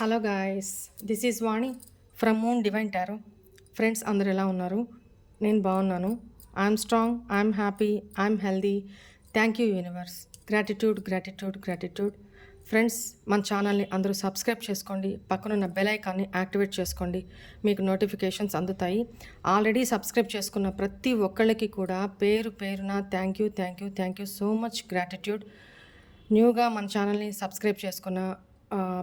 Hello guys this is Vani from moon divine tarot. Friends అందరు ఎలా ఉన్నారు? నేను బాగున్నాను. I'm strong I'm happy I'm healthy. Thank you universe. Gratitude gratitude gratitude. Friends మన ఛానల్ని అందరూ సబ్స్క్రైబ్ చేసుకోండి. పక్కనున్న బెల్ ఐకాన్ని యాక్టివేట్ చేసుకోండి. మీకు నోటిఫికేషన్స్ అందుతాయి. ఆల్రెడీ సబ్స్క్రైబ్ చేసుకున్న ప్రతి ఒక్కళ్ళకి కూడా పేరు పేరున thank you thank you thank you so much gratitude. న్యూగా మన ఛానల్ని సబ్స్క్రైబ్ చేసుకున్న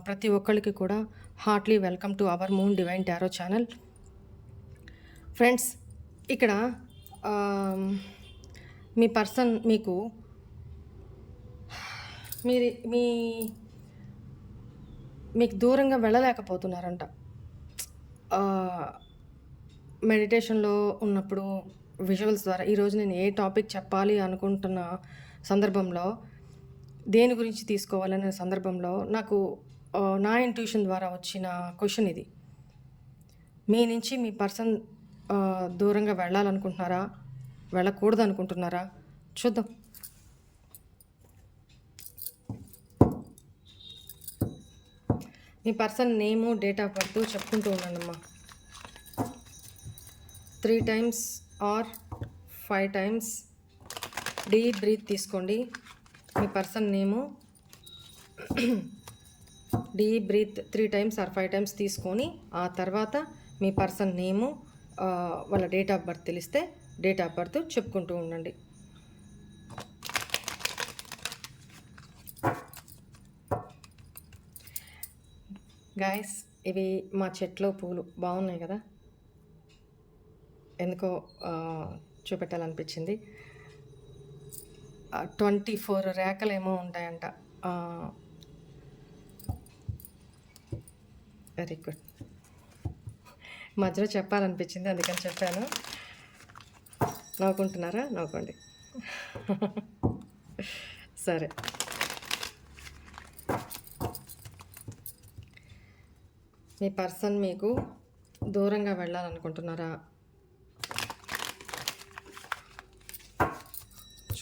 ప్రతి ఒక్కరికి కూడా heartly welcome to our moon divine tarot channel. Friends ఇక్కడ మీ పర్సన్ మీకు మీరు మీ మీకు దూరంగా వెళ్ళలేకపోతున్నారంట. మెడిటేషన్లో ఉన్నప్పుడు విజువల్స్ ద్వారా ఈరోజు నేను ఏ టాపిక్ చెప్పాలి అనుకుంటున్న సందర్భంలో దేని గురించి తీసుకోవాలనే సందర్భంలో నాకు నా ఇంట్యూషన్ ద్వారా వచ్చిన క్వశ్చన్ ఇది. మీ నుంచి మీ పర్సన్ దూరంగా వెళ్ళాలనుకుంటున్నారా? వెళ్ళకూడదు అనుకుంటున్నారా చూద్దాం. మీ person name date of birth చెప్పుకుంటూ ఉన్నానమ్మా three times or five times deep breath తీసుకోండి. మీ person name deep breath three times or five times తీసుకొని ఆ తర్వాత మీ పర్సన్ నేము వాళ్ళ డేట్ ఆఫ్ బర్త్ తెలిస్తే డేట్ ఆఫ్ బర్త్ చెప్పుకుంటూ ఉండండి. గాయస్ ఇవి మా చెట్లో పూలు బాగున్నాయి కదా? ఎందుకో చూపెట్టాలనిపించింది. ట్వంటీ ఫోర్ రేఖలు ఏమో ఉంటాయంట వెరీ గుడ్ మధ్యలో చెప్పాలనిపించింది అందుకని చెప్పాను. నవ్వుకుంటున్నారా? నవ్వుకోండి. సరే. మీ పర్సన్ మీకు దూరంగా వెళ్ళాలనుకుంటున్నారా?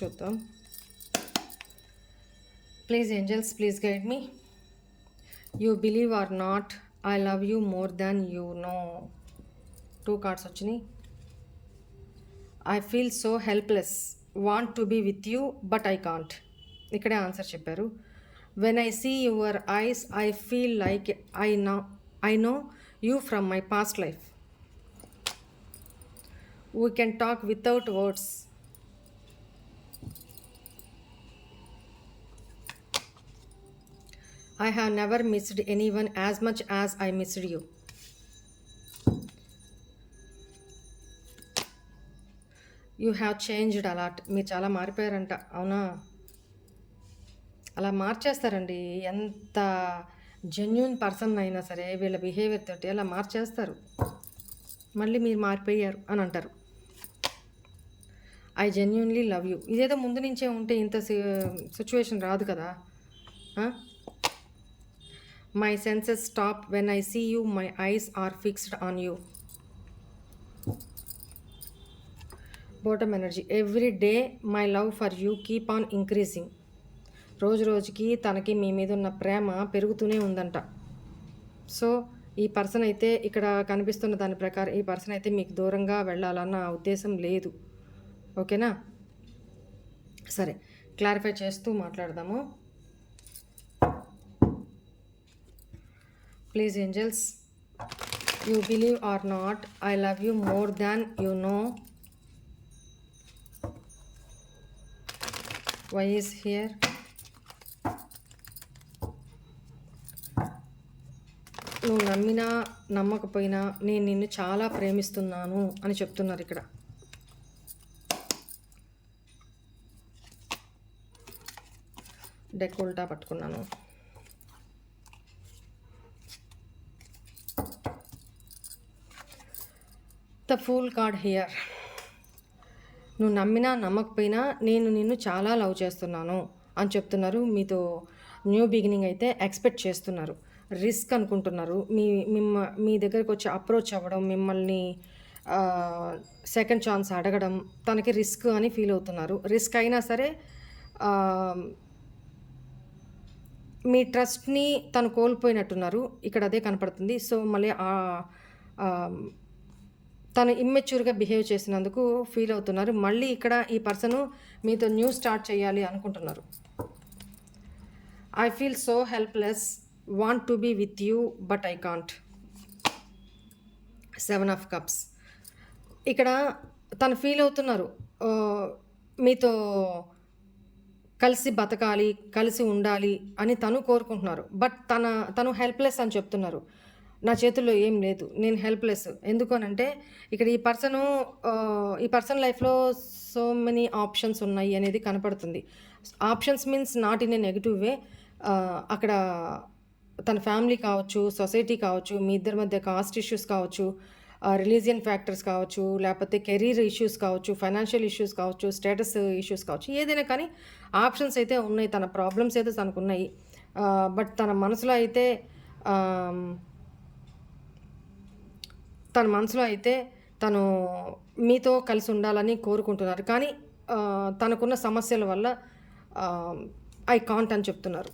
చూద్దాం. Please angels please guide me you believe or not I love you more than you know two cards వచ్చినాయి. I feel so helpless want to be with you but I can't ఇక్కడే answer చెప్పారు. When I see your eyes I feel like I know I know you from my past life we can talk without words I have never missed anyone as much as I missed you you have changed a lot మీరు చాలా మారిపోయారంట. అవునా? అలా మార్చేస్తారండి. ఎంత genuine person అయినా సరే వీళ్ళ behaviour తోటి అలా మార్చేస్తారు. మళ్ళీ మీరు మారిపోయారు అని అంటారు. ఐ జెన్యున్లీ లవ్ యూ ఇదేదో ముందు నుంచే ఉంటే ఇంత సిచ్యువేషన్ రాదు కదా. My senses stop when I see you my eyes are fixed on you bottom energy every day my love for you keep on increasing రోజు రోజుకి తనకి మీ మీద ఉన్న ప్రేమ పెరుగుతూనే ఉందంట. సో ఈ పర్సన్ అయితే ఇక్కడ కనిపిస్తున్న దాని ప్రకారం ఈ పర్సన్ అయితే మీకు దూరంగా వెళ్ళాలన్న ఉద్దేశం లేదు. ఓకేనా సరే క్లారిఫై చేస్తూ మాట్లాడదాము. Please angels you believe or not I love you more than you know. Why is here నువ్వు నమ్మినా నమ్మకపోయినా నేను నిన్ను చాలా ప్రేమిస్తున్నాను అని చెప్తున్నారు ఇక్కడ. డెక్ ఉల్టా పట్టుకున్నాను. ద ఫూల్ కార్డ్ హియర్ నువ్వు నమ్మినా నమ్మకపోయినా నేను నిన్ను చాలా లవ్ చేస్తున్నాను అని చెప్తున్నారు. మీతో న్యూ బిగినింగ్ అయితే ఎక్స్పెక్ట్ చేస్తున్నారు. రిస్క్ అనుకుంటున్నారు. మీ మిమ్మ మీ దగ్గరికి వచ్చి అప్రోచ్ అవ్వడం మిమ్మల్ని సెకండ్ ఛాన్స్ అడగడం తనకి రిస్క్ అని ఫీల్ అవుతున్నారు. రిస్క్ అయినా సరే మీ ట్రస్ట్ని తను కోల్పోయినట్టున్నారు. ఇక్కడ అదే కనపడుతుంది. సో మళ్ళీ తను ఇమ్మెచ్యూర్గా బిహేవ్ చేసినందుకు ఫీల్ అవుతున్నారు. మళ్ళీ ఇక్కడ ఈ పర్సన్ మీతో న్యూ స్టార్ట్ చేయాలి అనుకుంటున్నారు. I feel so helpless want to be with you but I can't seven of cups ఇక్కడ తను ఫీల్ అవుతున్నారు. మీతో కలిసి బతకాలి కలిసి ఉండాలి అని తను కోరుకుంటున్నారు. బట్ తన తను హెల్ప్లెస్ అని చెప్తున్నారు. నా చేతుల్లో ఏం లేదు. నేను హెల్ప్లెస్ ఎందుకు అని అంటే ఇక్కడ ఈ పర్సను ఈ పర్సన్ లైఫ్లో సో మెనీ ఆప్షన్స్ ఉన్నాయి అనేది కనపడుతుంది. Options means not in a negative way. అక్కడ తన ఫ్యామిలీ కావచ్చు సొసైటీ కావచ్చు మీ ఇద్దరి మధ్య కాస్ట్ ఇష్యూస్ కావచ్చు రిలీజియన్ ఫ్యాక్టర్స్ కావచ్చు లేకపోతే కెరీర్ ఇష్యూస్ కావచ్చు ఫైనాన్షియల్ ఇష్యూస్ కావచ్చు స్టేటస్ ఇష్యూస్ కావచ్చు ఏదైనా కానీ ఆప్షన్స్ అయితే ఉన్నాయి. తన ప్రాబ్లమ్స్ అయితే తనకు ఉన్నాయి. బట్ తన మనసులో అయితే తన మనసులో అయితే తను మీతో కలిసి ఉండాలని కోరుకుంటున్నారు. కానీ తనకున్న సమస్యల వల్ల ఐ కాంట్ అని చెప్తున్నారు.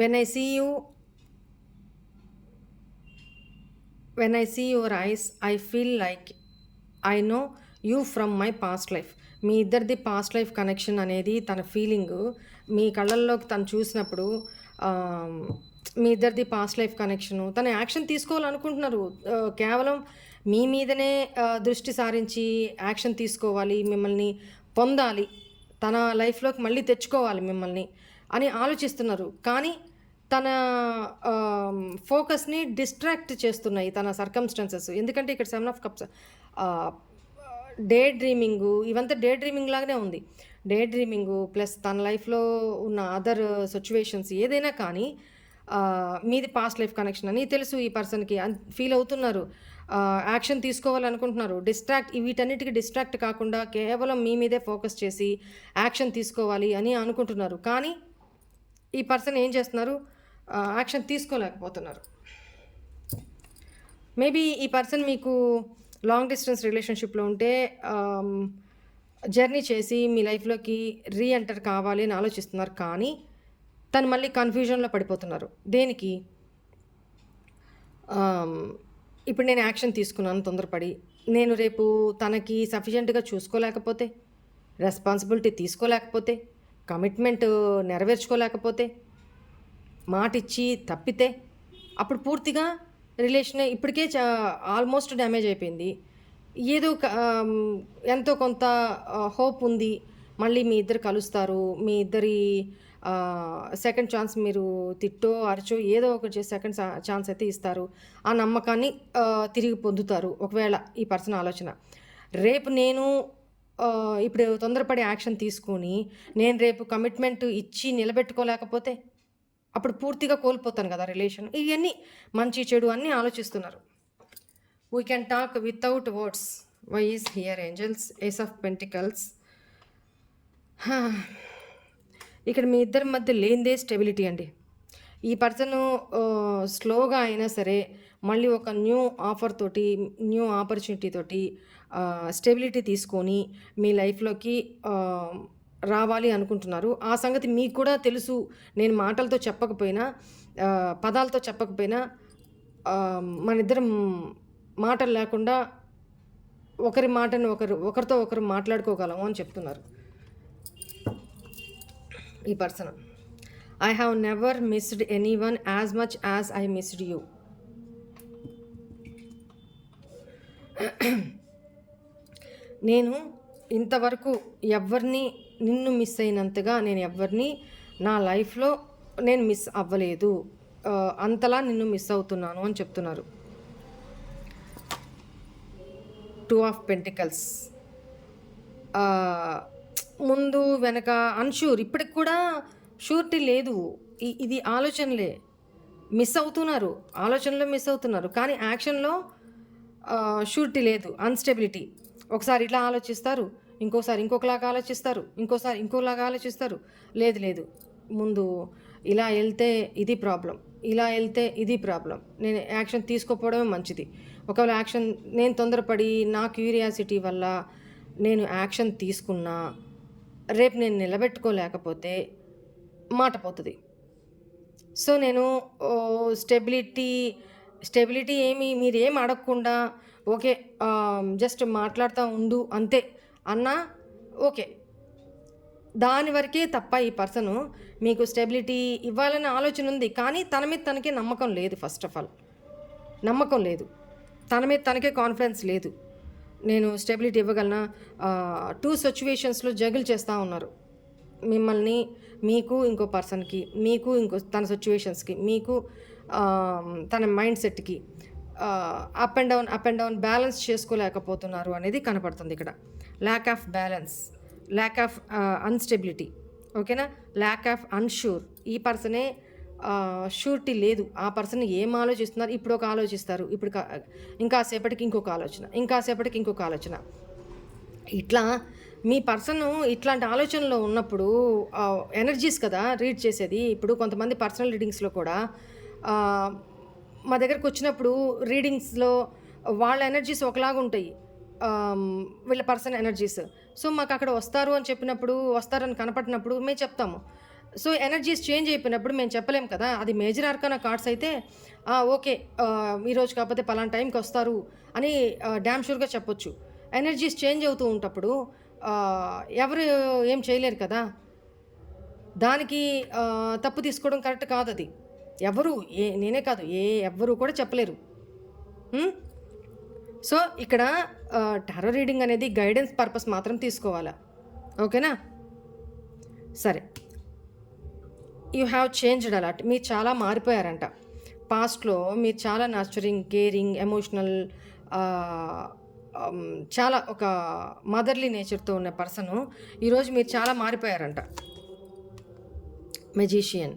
When I see you when I see your eyes I feel like I know you from my past life మీ ఇద్దరిది పాస్ట్ లైఫ్ కనెక్షన్ అనేది తన ఫీలింగ్ మీ కళ్ళల్లోకి తను చూసినప్పుడు మీ ఇద్దరిది పాస్ట్ లైఫ్ కనెక్షను తన యాక్షన్ తీసుకోవాలనుకుంటున్నారు. కేవలం మీ మీదనే దృష్టి సారించి యాక్షన్ తీసుకోవాలి మిమ్మల్ని పొందాలి తన లైఫ్లోకి మళ్ళీ తెచ్చుకోవాలి మిమ్మల్ని అని ఆలోచిస్తున్నారు. కానీ తన ఫోకస్ని డిస్ట్రాక్ట్ చేస్తున్నాయి తన సర్కమ్స్టాన్సెస్ ఎందుకంటే ఇక్కడ seven of cups day dreaming ఇవంతా డే డ్రీమింగ్ లాగానే ఉంది. డే డ్రీమింగ్ ప్లస్ తన లైఫ్లో ఉన్న అదర్ సిచ్యువేషన్స్ ఏదైనా కానీ మీది పాస్ట్ లైఫ్ కనెక్షన్ అని తెలుసు ఈ పర్సన్కి. ఫీల్ అవుతున్నారు. యాక్షన్ తీసుకోవాలనుకుంటున్నారు. డిస్ట్రాక్ట్ వీటన్నిటికీ డిస్ట్రాక్ట్ కాకుండా కేవలం మీ మీదే ఫోకస్ చేసి యాక్షన్ తీసుకోవాలి అని అనుకుంటున్నారు. కానీ ఈ పర్సన్ ఏం చేస్తున్నారు? యాక్షన్ తీసుకోలేకపోతున్నారు. మేబీ ఈ పర్సన్ మీకు లాంగ్ డిస్టెన్స్ రిలేషన్షిప్లో ఉంటే జర్నీ చేసి మీ లైఫ్లోకి రీ ఎంటర్ కావాలి అని ఆలోచిస్తున్నారు కానీ తను మళ్ళీ కన్ఫ్యూజన్లో పడిపోతున్నారు. దేనికి? ఇప్పుడు నేను యాక్షన్ తీసుకున్నాను తొందరపడి. నేను రేపు తనకి సఫిషియెంట్గా చూసుకోలేకపోతే రెస్పాన్సిబిలిటీ తీసుకోలేకపోతే కమిట్మెంట్ నెరవేర్చుకోలేకపోతే మాటిచ్చి తప్పితే అప్పుడు పూర్తిగా రిలేషన్ ఇప్పటికే చా ఆల్మోస్ట్ డ్యామేజ్ అయిపోయింది. ఏదో ఒక, ఎంతో కొంత హోప్ ఉంది. మళ్ళీ మీ ఇద్దరు కలుస్తారు. మీ ఇద్దరి సెకండ్ ఛాన్స్ మీరు తిట్టో అరచో ఏదో ఒకటి చేసి సెకండ్ ఛాన్స్ అయితే ఇస్తారు. ఆ నమ్మకాన్ని తిరిగి పొందుతారు. ఒకవేళ ఈ పర్సన్ ఆలోచన. రేపు నేను ఇప్పుడు తొందరపడి యాక్షన్ తీసుకొని నేను రేపు కమిట్మెంట్ ఇచ్చి నిలబెట్టుకోలేకపోతే అప్పుడు పూర్తిగా కోల్పోతాను కదా రిలేషన్. ఇవన్నీ మంచి చెడు అన్నీ ఆలోచిస్తున్నారు. We can talk without words why is here angels ace of pentacles ఇక్కడ మీ ఇద్దరి మధ్య లేనిదే స్టెబిలిటీ అండి. ఈ పర్సన్ స్లోగా అయినా సరే మళ్ళీ ఒక న్యూ ఆఫర్ తోటి న్యూ ఆపర్చునిటీ తోటి స్టెబిలిటీ తీసుకొని మీ లైఫ్లోకి రావాలి అనుకుంటున్నారు. ఆ సంగతి మీకు కూడా తెలుసు. నేను మాటలతో చెప్పకపోయినా పదాలతో చెప్పకపోయినా మన ఇద్దరం మాటలు లేకుండా ఒకరి మాటని ఒకరు ఒకరితో ఒకరు మాట్లాడుకోగలము అని చెప్తున్నారు. ఈ person. I have never missed anyone as much as I missed you నేను ఇంతవరకు ఎవరిని నిన్ను మిస్ అయినంతగా నేను ఎవరిని నా లైఫ్లో నేను మిస్ అవ్వలేదు. అంతలా నిన్ను మిస్ అవుతున్నాను అని చెప్తున్నారు. టూ ఆఫ్ పెంటికల్స్ ముందు వెనక అన్షూర్ ఇప్పటికి కూడా షూరిటీ లేదు. ఇది ఆలోచనలే. మిస్ అవుతున్నారు. ఆలోచనలో మిస్ అవుతున్నారు. కానీ యాక్షన్లో షూరిటీ లేదు. అన్స్టెబిలిటీ ఒకసారి ఇట్లా ఆలోచిస్తారు. ఇంకోసారి ఇంకొకలాగా ఆలోచిస్తారు. ఇంకోసారి ఇంకోలాగా ఆలోచిస్తారు. లేదు లేదు. ముందు ఇలా వెళ్తే ఇది ప్రాబ్లం ఇలా వెళ్తే ఇది ప్రాబ్లం. నేను యాక్షన్ తీసుకోకపోవడమే మంచిది. ఒకవేళ యాక్షన్ నేను తొందరపడి నా క్యూరియాసిటీ వల్ల నేను యాక్షన్ తీసుకున్నా రేపు నేను నిలబెట్టుకోలేకపోతే మాట పోతుంది. సో నేను స్టెబిలిటీ స్టెబిలిటీ ఏమి మీరు ఏం అడగకుండా ఓకే జస్ట్ మాట్లాడుతూ ఉండు అంతే అన్నా ఓకే. దాని వరకే తప్ప ఈ పర్సను మీకు స్టెబిలిటీ ఇవ్వాలనే ఆలోచన ఉంది. కానీ తన మీద తనకే నమ్మకం లేదు ఫస్ట్ ఆఫ్ ఆల్. నమ్మకం లేదు. తన మీద తనకే కాన్ఫిడెన్స్ లేదు. నేను స్టెబిలిటీ ఇవ్వగలనా? టూ సిచ్యువేషన్స్లో జగిల్ చేస్తూ ఉన్నారు. మిమ్మల్ని మీకు ఇంకో పర్సన్కి మీకు ఇంకో తన సిచ్యువేషన్స్కి మీకు తన మైండ్ సెట్కి up and down up and down balance చేసుకోలేకపోతున్నారు అనేది కనపడుతుంది ఇక్కడ. Lack of balance. Lack of unstability ఓకేనా ల్యాక్ ఆఫ్ అన్షూర్ ఈ పర్సనే షూరిటీ లేదు. ఆ పర్సన్ ఏం ఆలోచిస్తున్నారు? ఇప్పుడు ఒక ఆలోచిస్తారు. ఇప్పుడు ఇంకా సేపటికి ఇంకొక ఆలోచన. ఇంకా సేపటికి ఇంకొక ఆలోచన. ఇట్లా మీ పర్సన్ ఇట్లాంటి ఆలోచనలో ఉన్నప్పుడు ఎనర్జీస్ కదా రీడ్ చేసేది. ఇప్పుడు కొంతమంది పర్సనల్ రీడింగ్స్లో కూడా మా దగ్గరకు వచ్చినప్పుడు రీడింగ్స్లో వాళ్ళ ఎనర్జీస్ ఒకలాగా ఉంటాయి వీళ్ళ పర్సన్ ఎనర్జీస్ సో మాకు అక్కడ వస్తారు అని చెప్పినప్పుడు వస్తారని కనపడినప్పుడు మేము చెప్తాము. సో ఎనర్జీస్ చేంజ్ అయిపోయినప్పుడు మేము చెప్పలేము కదా. అది మేజర్ ఆర్కానా కార్డ్స్ అయితే ఓకే ఈరోజు కాకపోతే పలానా టైంకి వస్తారు అని డ్యామ్ షూర్గా చెప్పొచ్చు. ఎనర్జీస్ చేంజ్ అవుతూ ఉంటప్పుడు ఎవరు ఏం చేయలేరు కదా. దానికి తప్పు తీసుకోవడం కరెక్ట్ కాదు అది. ఎవరు ఏ నేనే కాదు ఏ ఎవ్వరూ కూడా చెప్పలేరు. సో ఇక్కడ టారో రీడింగ్ అనేది గైడెన్స్ పర్పస్ మాత్రం తీసుకోవాలా? ఓకేనా? సరే. యూ హ్యావ్ చేంజ్డ్ అలాట్ మీరు చాలా మారిపోయారంట. పాస్ట్లో మీరు చాలా నర్చరింగ్ కేరింగ్ ఎమోషనల్ చాలా ఒక మదర్లీ నేచర్తో ఉన్న పర్సను ఈరోజు మీరు చాలా మారిపోయారంట. మెజీషియన్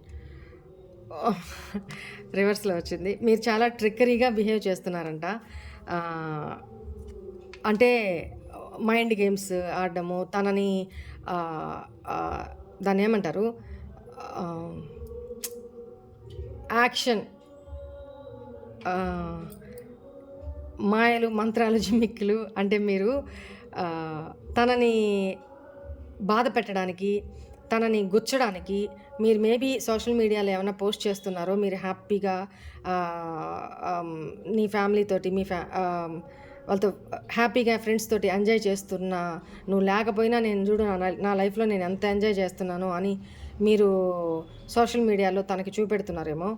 రివర్స్లో వచ్చింది. మీరు చాలా ట్రిక్కరీగా బిహేవ్ చేస్తున్నారంట. అంటే మైండ్ గేమ్స్ ఆడడము తనని దాన్ని ఏమంటారు? యాక్షన్ మాయలు మంత్రాలు జిమ్మిక్కులు అంటే మీరు తనని బాధ పెట్టడానికి తనని గుచ్చడానికి మీరు మేబీ సోషల్ మీడియాలో ఏమైనా పోస్ట్ చేస్తున్నారో మీరు హ్యాపీగా నీ ఫ్యామిలీ తోటి మీ ఫ్యా వాళ్ళతో హ్యాపీగా ఫ్రెండ్స్ తోటి ఎంజాయ్ చేస్తున్నా నువ్వు లేకపోయినా నేను చూడు నా నా లైఫ్లో నేను ఎంత ఎంజాయ్ చేస్తున్నాను అని మీరు సోషల్ మీడియాలో తనకి చూపెడుతున్నారేమో.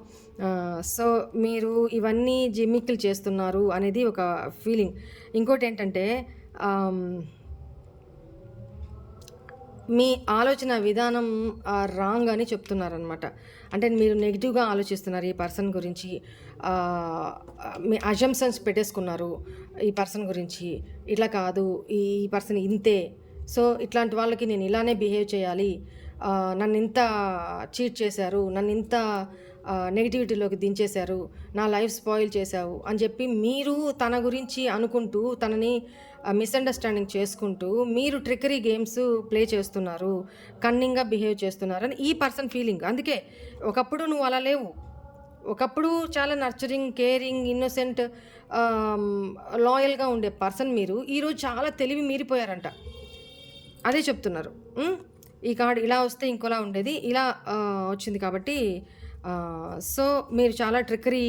సో మీరు ఇవన్నీ జిమ్మిక్కులు చేస్తున్నారు అనేది ఒక ఫీలింగ్. ఇంకోటి ఏంటంటే మీ ఆలోచన విధానం రాంగ్ అని చెప్తున్నారనమాట అంటే మీరు నెగిటివ్గా ఆలోచిస్తున్నారు ఈ పర్సన్ గురించి మీ అజంప్షన్స్ పెట్టేసుకున్నారు ఈ పర్సన్ గురించి. ఇట్లా కాదు ఈ పర్సన్ ఇంతే. సో ఇట్లాంటి వాళ్ళకి నేను ఇలానే బిహేవ్ చేయాలి. నన్ను ఇంత చీట్ చేశారు నన్ను ఇంత నెగిటివిటీలోకి దించేశారు నా లైఫ్ స్పాయిల్ చేశావు అని చెప్పి మీరు తన గురించి అనుకుంటూ తనని మిస్అండర్స్టాండింగ్ చేసుకుంటూ మీరు ట్రికరీ గేమ్స్ ప్లే చేస్తున్నారు కన్నింగ్గా బిహేవ్ చేస్తున్నారని ఈ పర్సన్ ఫీలింగ్ అందుకే ఒకప్పుడు నువ్వు అలా లేవు. ఒకప్పుడు చాలా నర్చరింగ్ కేరింగ్ ఇన్నోసెంట్ లాయల్గా ఉండే పర్సన్ మీరు. ఈరోజు చాలా తెలివి మీరిపోయారంట. అదే చెప్తున్నారు. ఈ కార్డు ఇలా వస్తే ఇంకోలా ఉండేది ఇలా వచ్చింది కాబట్టి సో మీరు చాలా ట్రికరీ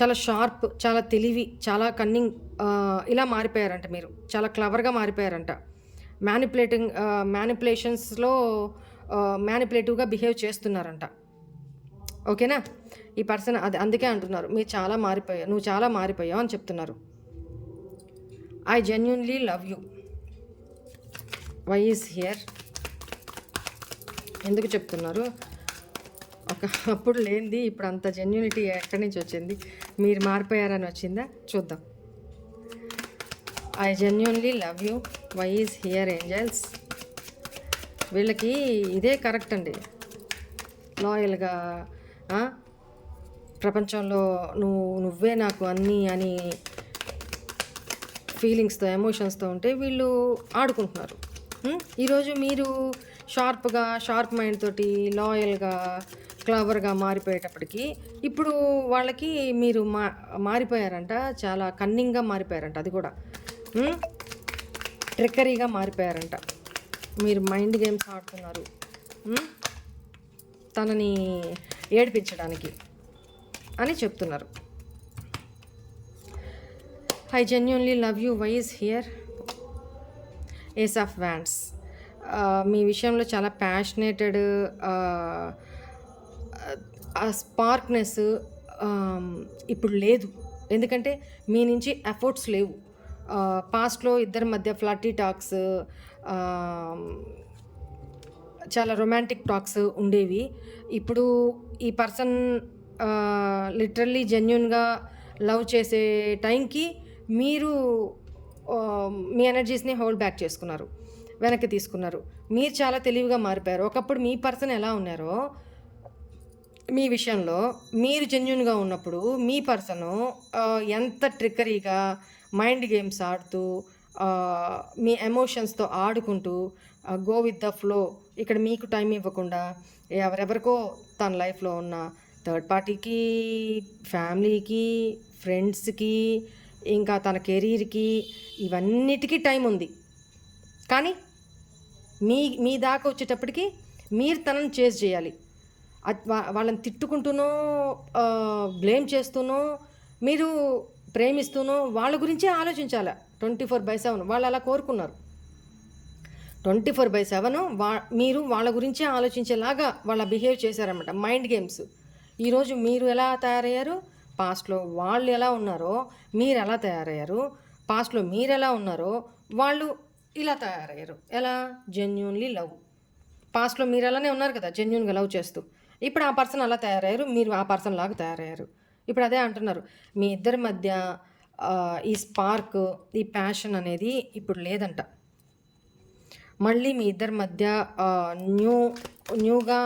చాలా షార్ప్ చాలా తెలివి చాలా కన్నింగ్ ఇలా మారిపోయారంట మీరు. చాలా క్లవర్గా మారిపోయారంట. మ్యానిపులేటింగ్ మ్యానిపులేషన్స్లో మ్యానిపులేటివ్గా బిహేవ్ చేస్తున్నారంట. ఓకేనా? ఈ పర్సన్ అది అందుకే అంటున్నారు. మీరు చాలా మారిపోయావు నువ్వు చాలా మారిపోయావు అని చెప్తున్నారు. I genuinely love you why is here ఎందుకు చెప్తున్నారు? ఒక అప్పుడు లేనిది ఇప్పుడు అంత జెన్యునిటీ ఎక్కడి నుంచి వచ్చింది? మీరు మారిపోయారని వచ్చిందా? చూద్దాం. I genuinely love you why is here angels వీళ్ళకి ఇదే కరెక్ట్ అండి. లాయల్గా ప్రపంచంలో నువ్వు నువ్వే నాకు అన్నీ అని ఫీలింగ్స్తో ఎమోషన్స్తో ఉంటే వీళ్ళు ఆడుకుంటున్నారు. ఈరోజు మీరు షార్ప్గా షార్ప్ మైండ్ తోటి లాయల్గా క్లవర్గా మారిపోయేటప్పటికి ఇప్పుడు వాళ్ళకి మీరు మా మారిపోయారంట చాలా కన్నింగ్గా మారిపోయారంట అది కూడా. ట్రిక్కరీగా మారిపోయారంట. మీరు మైండ్ గేమ్స్ ఆడుతున్నారు. తనని ఏడిపించడానికి అని చెప్తున్నారు. I genuinely love you why's here ace of wands మీ విషయంలో చాలా ప్యాషనేటెడ్ ఆ స్పార్క్నెస్ ఇప్పుడు లేదు. ఎందుకంటే మీ నుంచి ఎఫర్ట్స్ లేవు. పాస్ట్లో ఇద్దరి మధ్య ఫ్లటీ టాక్స్ చాలా రొమాంటిక్ టాక్స్ ఉండేవి. ఇప్పుడు ఈ పర్సన్ లిటరల్లీ జెన్యున్గా లవ్ చేసే టైంకి మీరు మీ ఎనర్జీస్ని హోల్డ్ బ్యాక్ చేసుకున్నారు. వెనక్కి తీసుకున్నారు. మీరు చాలా తెలివిగా మారిపోయారు. ఒకప్పుడు మీ పర్సన్ ఎలా ఉన్నారో మీ విషయంలో మీరు జెన్యున్గా ఉన్నప్పుడు మీ పర్సను ఎంత ట్రిక్కరీగా మైండ్ గేమ్స్ ఆడుతూ మీ ఎమోషన్స్తో ఆడుకుంటూ గో విత్ ద ఫ్లో ఇక్కడ మీకు టైం ఇవ్వకుండా ఎవరెవరికో తన లైఫ్లో ఉన్న థర్డ్ పార్టీకి ఫ్యామిలీకి ఫ్రెండ్స్కి ఇంకా తన కెరీర్కి ఇవన్నిటికీ టైం ఉంది. కానీ మీ మీ దాకా వచ్చేటప్పటికి మీరు తనని చేజ్ చేయాలి. వాళ్ళని తిట్టుకుంటూనో బ్లేమ్ చేస్తూనో మీరు ప్రేమిస్తూనో వాళ్ళ గురించే ఆలోచించాలి? ట్వంటీ ఫోర్ బై సెవెన్ వాళ్ళు అలా కోరుకున్నారు. ట్వంటీ ఫోర్ బై సెవెన్ వా మీరు వాళ్ళ గురించే ఆలోచించేలాగా వాళ్ళ బిహేవ్ చేశారనమాట మైండ్ గేమ్స్. ఈరోజు మీరు ఎలా తయారయ్యారు? పాస్ట్లో వాళ్ళు ఎలా ఉన్నారో మీరు ఎలా తయారయ్యారు? పాస్ట్లో మీరు ఎలా ఉన్నారో వాళ్ళు ఇలా తయారయ్యారు. ఎలా? జెన్యున్లీ లవ్ పాస్ట్లో మీరు అలానే ఉన్నారు కదా జెన్యున్గా లవ్ చేస్తూ. ఇప్పుడు ఆ పర్సన్ అలా తయారయ్యారు మీరు ఆ పర్సన్ లాగా తయారయ్యారు. ఇప్పుడు అదే అంటున్నారు మీ ఇద్దరి మధ్య ఈ స్పార్క్ ఈ ప్యాషన్ అనేది ఇప్పుడు లేదంట. మళ్ళీ మీ ఇద్దరి మధ్య న్యూ న్యూగా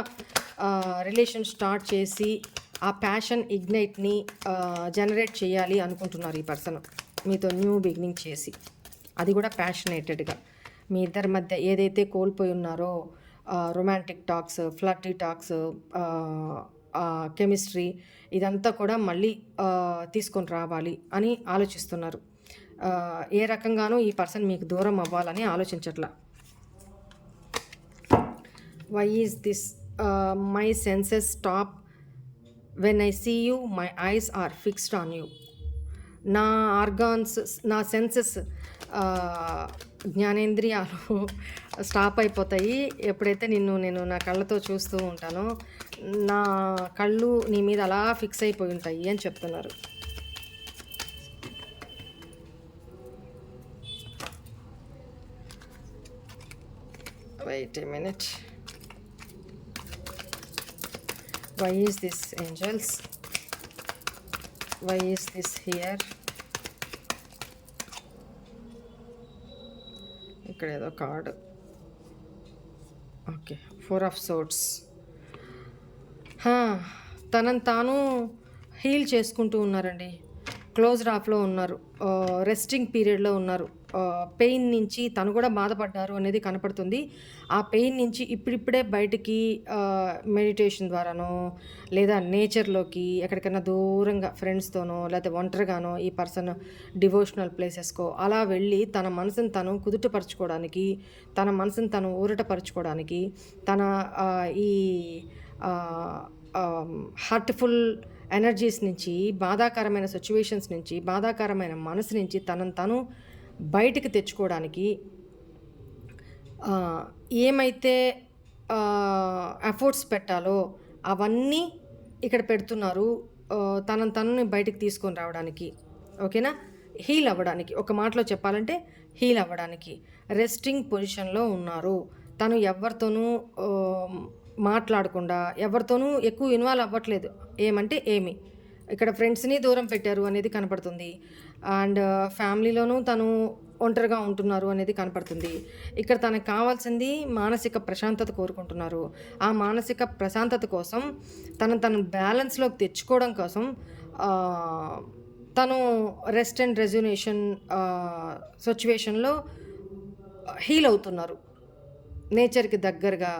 రిలేషన్ స్టార్ట్ చేసి ఆ ప్యాషన్ ఇగ్నైట్ని జనరేట్ చేయాలి అనుకుంటున్నారు ఈ పర్సన్ మీతో న్యూ బిగినింగ్ చేసి. అది కూడా ప్యాషనేటెడ్గా మీ ఇద్దరి మధ్య ఏదైతే కోల్పోయి ఉన్నారో romantic talks flirty talks chemistry ఇదంతా కూడా మళ్ళీ తీసుకొని రావాలి అని ఆలోచిస్తున్నారు. ఏ రకంగానూ ఈ పర్సన్ మీకు దూరం అవ్వాలని ఆలోచించట్లా. Why is this my senses stop when I see you my eyes are fixed on you నా ఆర్గాన్స్ నా సెన్సెస్ జ్ఞానేంద్రియాలు స్టాప్ అయిపోతాయి. ఎప్పుడైతే నిన్ను నేను నా కళ్ళతో చూస్తూ ఉంటానో నా కళ్ళు నీ మీద అలా ఫిక్స్ అయిపోయి ఉంటాయి అని చెప్తున్నారు. Wait a minute why is this angels why is this here ఇక్కడ ఏదో card. Okay four of swords తనను తాను హీల్ చేసుకుంటూ ఉన్నారండి. క్లోజ్ రాఫ్లో ఉన్నారు. రెస్టింగ్ పీరియడ్లో ఉన్నారు. పెయిన్ నుంచి తను కూడా బాధపడ్డారు అనేది కనపడుతుంది. ఆ పెయిన్ నుంచి ఇప్పుడిప్పుడే బయటికి మెడిటేషన్ ద్వారానో లేదా నేచర్లోకి ఎక్కడికైనా దూరంగా ఫ్రెండ్స్తోనో లేకపోతే ఒంటరిగానో ఈ పర్సన్ డివోషనల్ ప్లేసెస్కో అలా వెళ్ళి తన మనసుని తను కుదుటపరచుకోవడానికి తన మనసుని తను ఊరటపరచుకోవడానికి తన ఈ హార్ట్ఫుల్ ఎనర్జీస్ నుంచి బాధాకరమైన సిచ్యువేషన్స్ నుంచి బాధాకరమైన మనసు నుంచి తనను తను బయటికి తెచ్చుకోవడానికి ఏమైతే ఎఫర్ట్స్ పెట్టాలో అవన్నీ ఇక్కడ పెడుతున్నారు ఆ, తనను తనని బయటికి తీసుకొని రావడానికి ఓకేనా? హీల్ అవ్వడానికి ఒక మాటలో చెప్పాలంటే హీల్ అవ్వడానికి రెస్టింగ్ పొజిషన్లో ఉన్నారు. తను ఎవరితోనూ మాట్లాడకుండా ఎవరితోనూ ఎక్కువ ఇన్వాల్వ్ అవ్వట్లేదు. ఏమంటే ఏమి? ఇక్కడ ఫ్రెండ్స్ని దూరం పెట్టారు అనేది కనపడుతుంది. అండ్ ఫ్యామిలీలోనూ తను ఒంటరిగా ఉంటున్నారు అనేది కనపడుతుంది. ఇక్కడ తనకు కావాల్సింది మానసిక ప్రశాంతత కోరుకుంటున్నారు. ఆ మానసిక ప్రశాంతత కోసం తను తన బ్యాలెన్స్లోకి తెచ్చుకోవడం కోసం తను రెస్ట్ అండ్ రెజ్యునేషన్ సిచ్యువేషన్లో హీల్ అవుతున్నారు. నేచర్కి దగ్గరగా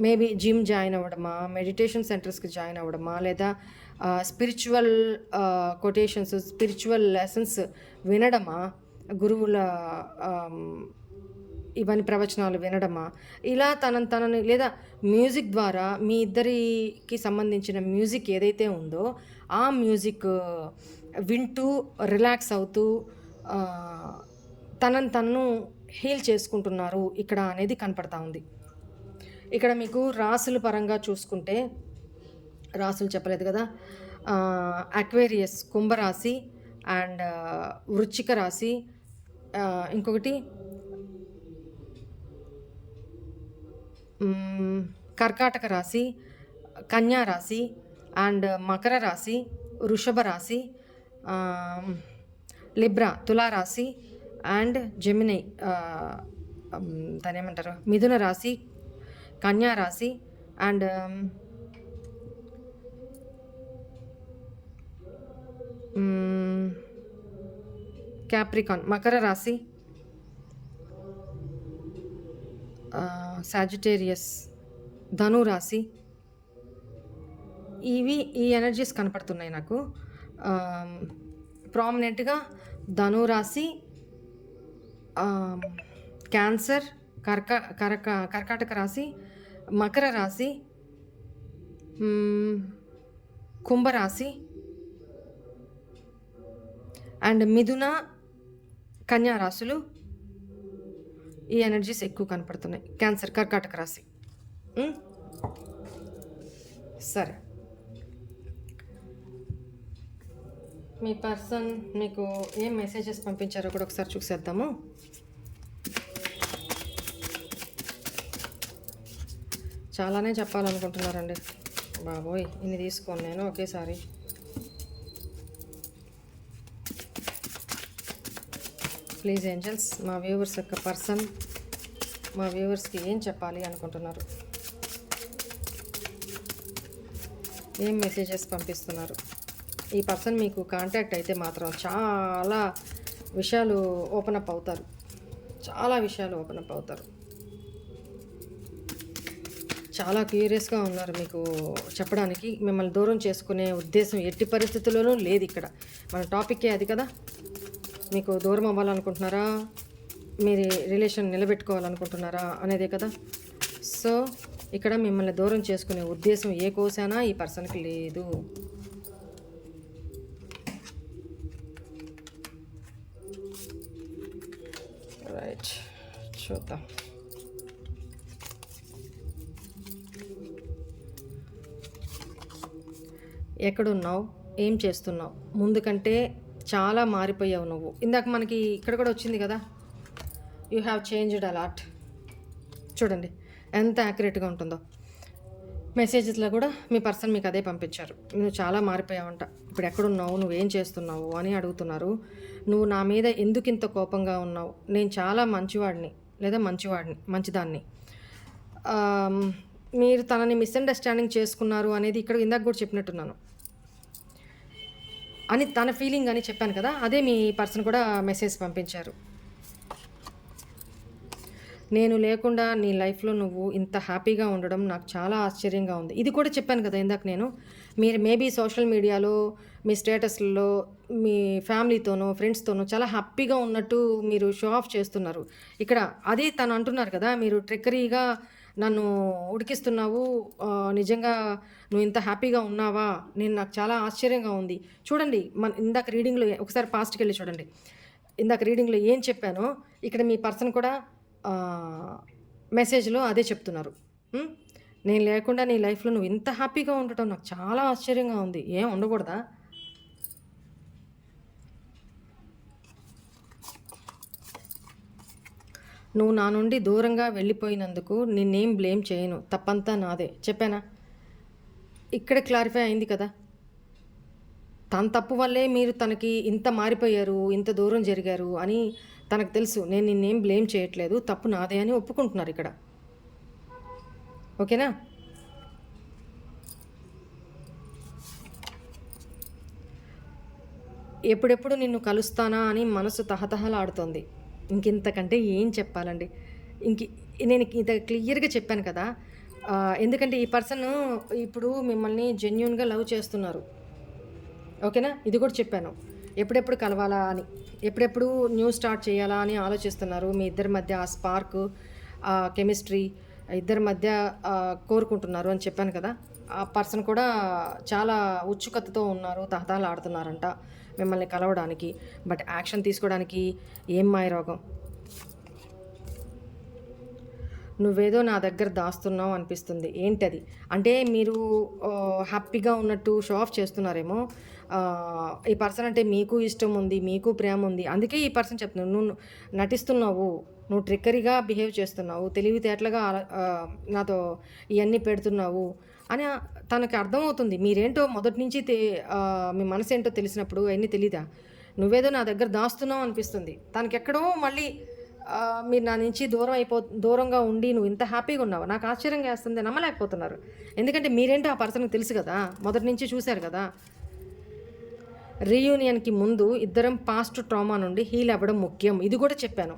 మేబీ జిమ్ జాయిన్ అవ్వడమా మెడిటేషన్ సెంటర్స్కి జాయిన్ అవ్వడమా లేదా స్పిరిచువల్ కొటేషన్స్ స్పిరిచువల్ లెసన్స్ వినడమా? గురువుల ఇవన్నీ ప్రవచనాలు వినడమా? ఇలా తనను తనని లేదా మ్యూజిక్ ద్వారా మీ ఇద్దరికి సంబంధించిన మ్యూజిక్ ఏదైతే ఉందో ఆ మ్యూజిక్ వింటూ రిలాక్స్ అవుతూ తనను తనని తనను హీల్ చేసుకుంటున్నారు. ఇక్కడ అనేది కనపడతా ఉంది. ఇక్కడ మీకు రాసుల పరంగా చూసుకుంటే రాసులు చెప్పలేదు కదా. అక్వేరియస్ కుంభరాశి అండ్ వృచ్చిక రాశి. ఇంకొకటి కర్కాటక రాశి కన్యా రాశి అండ్ మకర రాశి వృషభ రాశి లిబ్రా తులారాశి అండ్ జెమినై దాని ఏమంటారు? మిథున రాశి కన్యా రాశి అండ్ క్యాప్రికాన్ మకర రాశి. సాజిటేరియస్ ధను రాశి. ఇవి ఈ ఎనర్జీస్ కనపడుతున్నాయి నాకు. ప్రామినెంట్గా ధను రాశి క్యాన్సర్ కర్క కరక కర్కాటక రాశి మకర రాశి కుంభరాశి. అండ్ మిథున కన్యా రాశులు ఈ ఎనర్జీస్ ఎక్కువ కనపడుతున్నాయి. క్యాన్సర్ కర్కాటక రాశి. సరే. మీ పర్సన్ మీకు ఏం మెసేజెస్ పంపించారో కూడా ఒకసారి చూసేద్దాము. చాలానే చెప్పాలనుకుంటున్నారండి. బాబోయ్ ఇన్ని తీసుకోను నేను ఒకేసారి. ప్లీజ్ ఏంజల్స్ మా వ్యూవర్స్ యొక్క పర్సన్ మా వ్యూవర్స్కి ఏం చెప్పాలి అనుకుంటున్నారు? ఏం మెసేజెస్ పంపిస్తున్నారు? ఈ పర్సన్ మీకు కాంటాక్ట్ అయితే మాత్రం చాలా విషయాలు ఓపెన్ అప్ అవుతారు. చాలా విషయాలు ఓపెన్ అప్ అవుతారు. చాలా క్యూరియస్గా ఉన్నారు మీకు చెప్పడానికి. మిమ్మల్ని దూరం చేసుకునే ఉద్దేశం ఎట్టి పరిస్థితుల్లోనూ లేదు ఇక్కడ. మన టాపిక్కే అది కదా? మీకు దూరం అవ్వాలనుకుంటున్నారా? మీరు రిలేషన్ నిలబెట్టుకోవాలనుకుంటున్నారా అనేదే కదా. సో ఇక్కడ మిమ్మల్ని దూరం చేసుకునే ఉద్దేశం ఏ కోసానా ఈ పర్సన్కి లేదు. రైట్ చూద్దాం. ఎక్కడున్నావు? ఏం చేస్తున్నావు? ముందు కంటే చాలా మారిపోయావు నువ్వు. ఇందాక మనకి ఇక్కడ కూడా వచ్చింది కదా? యూ హ్యావ్ చేంజ్డ్ అలాట్ చూడండి ఎంత యాక్యురేట్గా ఉంటుందో. మెసేజెస్లో కూడా మీ పర్సన్ మీకు అదే పంపించారు. నువ్వు చాలా మారిపోయావంట. ఇప్పుడు ఎక్కడున్నావు? నువ్వేం చేస్తున్నావు? అని అడుగుతున్నారు. నువ్వు నా మీద ఎందుకు ఇంత కోపంగా ఉన్నావు? నేను చాలా మంచివాడిని లేదా మంచివాడిని మంచిదాన్ని. మీరు తనని మిస్అండర్స్టాండింగ్ చేసుకున్నారు అనేది ఇక్కడ ఇందాక కూడా చెప్పినట్టున్నాను. అని తన ఫీలింగ్ అని చెప్పాను కదా అదే మీ పర్సన్ కూడా మెసేజ్ పంపించారు. నేను లేకుండా నీ లైఫ్లో నువ్వు ఇంత హ్యాపీగా ఉండడం నాకు చాలా ఆశ్చర్యంగా ఉంది. ఇది కూడా చెప్పాను కదా ఇందాక నేను మీరు మేబీ సోషల్ మీడియాలో మీ స్టేటస్లలో మీ ఫ్యామిలీతోనో ఫ్రెండ్స్తోనో చాలా హ్యాపీగా ఉన్నట్టు మీరు షో ఆఫ్ చేస్తున్నారు. ఇక్కడ అదే తను అంటున్నారు కదా మీరు ట్రిక్కరీగా నన్ను ఉడికిస్తున్నావు నిజంగా నువ్వు ఇంత హ్యాపీగా ఉన్నావా? నేను నాకు చాలా ఆశ్చర్యంగా ఉంది. చూడండి మన ఇందాక రీడింగ్లో ఒకసారి పాస్ట్కి వెళ్ళి చూడండి. ఇందాక రీడింగ్లో ఏం చెప్పానో ఇక్కడ మీ పర్సన్ కూడా మెసేజ్లో అదే చెప్తున్నారు. నేను లేకుండా నీ లైఫ్లో నువ్వు ఇంత హ్యాపీగా ఉండటం నాకు చాలా ఆశ్చర్యంగా ఉంది. ఏం ఉండకూడదా? నువ్వు నా నుండి దూరంగా వెళ్ళిపోయినందుకు నిన్నేం బ్లేమ్ చేయను. తప్పంతా నాదే. చెప్పానా? ఇక్కడ క్లారిఫై అయింది కదా. తన తప్పు వల్లే మీరు తనకి ఇంత మారిపోయారు ఇంత దూరం జరిగారు అని తనకు తెలుసు. నేను నిన్నేం బ్లేమ్ చేయట్లేదు. తప్పు నాదే అని ఒప్పుకుంటున్నారు ఇక్కడ. ఓకేనా? ఎప్పుడెప్పుడు నిన్ను కలుస్తానా అని మనసు తహతహలాడుతోంది. ఇంకింతకంటే ఏం చెప్పాలండి? ఇంక నేను ఇంత క్లియర్గా చెప్పాను కదా. ఎందుకంటే ఈ పర్సన్ ఇప్పుడు మిమ్మల్ని జెన్యున్గా లవ్ చేస్తున్నారు. ఓకేనా? ఇది కూడా చెప్పాను. ఎప్పుడెప్పుడు కలవాలా అని ఎప్పుడెప్పుడు న్యూ స్టార్ట్ చేయాలా అని ఆలోచిస్తున్నారు. మీ ఇద్దరి మధ్య ఆ స్పార్క్ ఆ కెమిస్ట్రీ ఇద్దరి మధ్య కోరుకుంటున్నారు అని చెప్పాను కదా. ఆ పర్సన్ కూడా చాలా ఉత్సుకతతో ఉన్నారు తహతాలు ఆడుతున్నారంట మిమ్మల్ని కలవడానికి. బట్ యాక్షన్ తీసుకోవడానికి ఏం మాయరోగం నువ్వేదో నా దగ్గర దాస్తున్నావు అనిపిస్తుంది. ఏంటది? అంటే మీరు హ్యాపీగా ఉన్నట్టు షో ఆఫ్ చేస్తున్నారేమో. ఈ పర్సన్ అంటే మీకు ఇష్టం ఉంది మీకు ప్రేమ ఉంది. అందుకే ఈ పర్సన్ చెప్తున్నావు. నువ్వు నటిస్తున్నావు నువ్వు ట్రిక్కరీగా బిహేవ్ చేస్తున్నావు తెలివితేటలుగా నాతో ఇవన్నీ పెడుతున్నావు అని తనకి అర్థమవుతుంది. మీరేంటో మొదటి నుంచి తె మీ మనసు ఏంటో తెలిసినప్పుడు అవన్నీ తెలీదా? నువ్వేదో నా దగ్గర దాస్తున్నావు అనిపిస్తుంది. తనకెక్కడో మళ్ళీ మీరు నా నుంచి దూరం అయిపో దూరంగా ఉండి నువ్వు ఇంత హ్యాపీగా ఉన్నావు? నాకు ఆశ్చర్యంగా వేస్తుంది నమ్మలేకపోతున్నారు. ఎందుకంటే మీరేంటో ఆ పర్సన్కి తెలుసు కదా మొదటి నుంచి చూశారు కదా. రీయూనియన్కి ముందు ఇద్దరం పాస్ట్ ట్రామా నుండి హీల్ అవ్వడం ముఖ్యం ఇది కూడా చెప్పాను.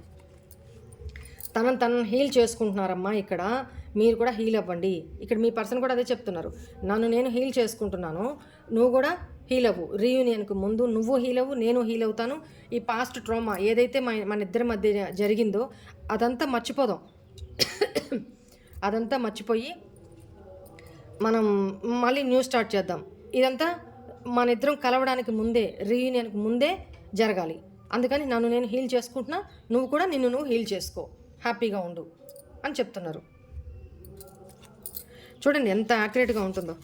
తనను తనను హీల్ చేసుకుంటున్నారమ్మా ఇక్కడ మీరు కూడా హీల్ అవ్వండి. ఇక్కడ మీ పర్సన్ కూడా అదే చెప్తున్నారు. నన్ను నేను హీల్ చేసుకుంటున్నాను నువ్వు కూడా హీల్ అవ్వు. రీయూనియన్కు ముందు నువ్వు హీల్ అవ్వు నేను హీల్ అవుతాను. ఈ పాస్ట్ ట్రామా ఏదైతే మన మన ఇద్దరి మధ్య జరిగిందో అదంతా మర్చిపోదాం. అదంతా మర్చిపోయి మనం మళ్ళీ న్యూ స్టార్ట్ చేద్దాం. ఇదంతా మన ఇద్దరం కలవడానికి ముందే రీయూనియన్కి ముందే జరగాలి. అందుకని నన్ను నేను హీల్ చేసుకుంటున్నా నువ్వు కూడా నిన్ను నువ్వు హీల్ చేసుకో. హ్యాపీగా ఉండు అని చెప్తున్నారు. చూడండి ఎంత యాక్యురేట్గా ఉంటుందో.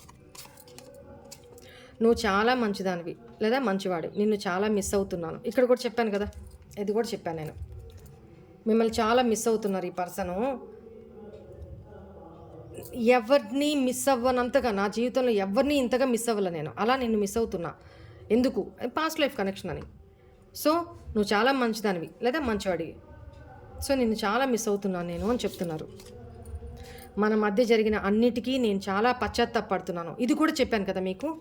నువ్వు చాలా మంచిదానివి లేదా మంచివాడి. నిన్ను చాలా మిస్ అవుతున్నాను. ఇక్కడ కూడా చెప్పాను కదా. ఇది కూడా చెప్పాను నేను. మిమ్మల్ని చాలా మిస్ అవుతున్నారు ఈ పర్సను ఎవరిని మిస్ అవ్వనంతగా నా జీవితంలో ఎవరిని ఇంతగా మిస్ అవ్వలే నేను. అలా నిన్ను మిస్ అవుతున్నా. ఎందుకు? పాస్ట్ లైఫ్ కనెక్షన్ అని. సో నువ్వు చాలా మంచిదానివి లేదా మంచివాడివి. సో నిన్ను చాలా మిస్ అవుతున్నాను నేను అని చెప్తున్నారు. మన మధ్య జరిగిన అన్నిటికీ నేను చాలా పశ్చాత్తాపడుతున్నాను. ఇది కూడా చెప్పాను కదా మీకు.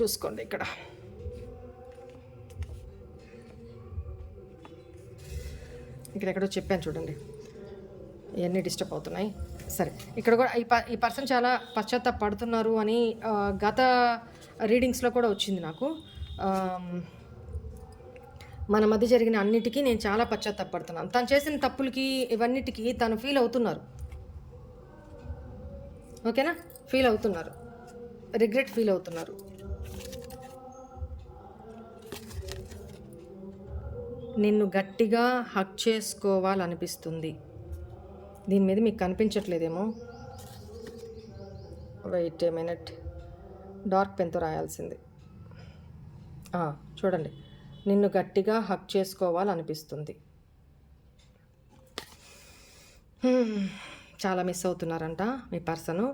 చూసుకోండి ఇక్కడ. ఇక్కడ ఎక్కడో చెప్పాను చూడండి. ఇవన్నీ డిస్టర్బ్ అవుతున్నాయి. సరే ఇక్కడ కూడా ఈ ప ఈ పర్సన్ చాలా పశ్చాత్తాపడుతున్నారు అని గత రీడింగ్స్లో కూడా వచ్చింది నాకు. మన మధ్య జరిగిన అన్నిటికీ నేను చాలా పశ్చాత్తాపడుతున్నాను. తను చేసిన తప్పులకి ఇవన్నిటికీ తను ఫీల్ అవుతున్నారు. ఓకేనా? ఫీల్ అవుతున్నారు. రిగ్రెట్ ఫీల్ అవుతున్నారు. నిన్ను గట్టిగా హక్ చేసుకోవాలనిపిస్తుంది. దీని మీద మీకు కనిపించట్లేదేమో. వెయిట్ ఏ మినిట్ డార్క్ పెన్తో రాయాల్సింది. చూడండి. నిన్ను గట్టిగా హక్ చేసుకోవాలనిపిస్తుంది. Hmm, చాలా మిస్ అవుతున్నారంట మీ పర్సను.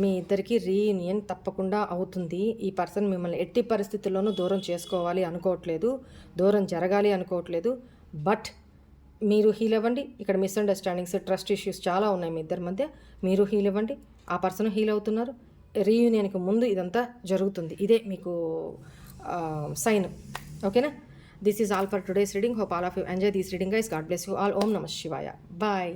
మీ ఇద్దరికి రీయూనియన్ తప్పకుండా అవుతుంది. ఈ పర్సన్ మిమ్మల్ని ఎట్టి పరిస్థితుల్లోనూ దూరం చేసుకోవాలి అనుకోవట్లేదు. దూరం జరగాలి అనుకోవట్లేదు. బట్ మీరు హీల్ అవ్వండి. ఇక్కడ మిస్అండర్స్టాండింగ్స్ ట్రస్ట్ ఇష్యూస్ చాలా ఉన్నాయి మీ ఇద్దరి మధ్య. మీరు హీల్ అవ్వండి. ఆ పర్సన్ హీల్ అవుతున్నారు. రీయూనియన్కి ముందు ఇదంతా జరుగుతుంది. ఇదే మీకు సైన్ ఓకేనా? This is all for today's reading hope all of you enjoy these reading guys God bless you all ఓం నమ శివాయ బాయ్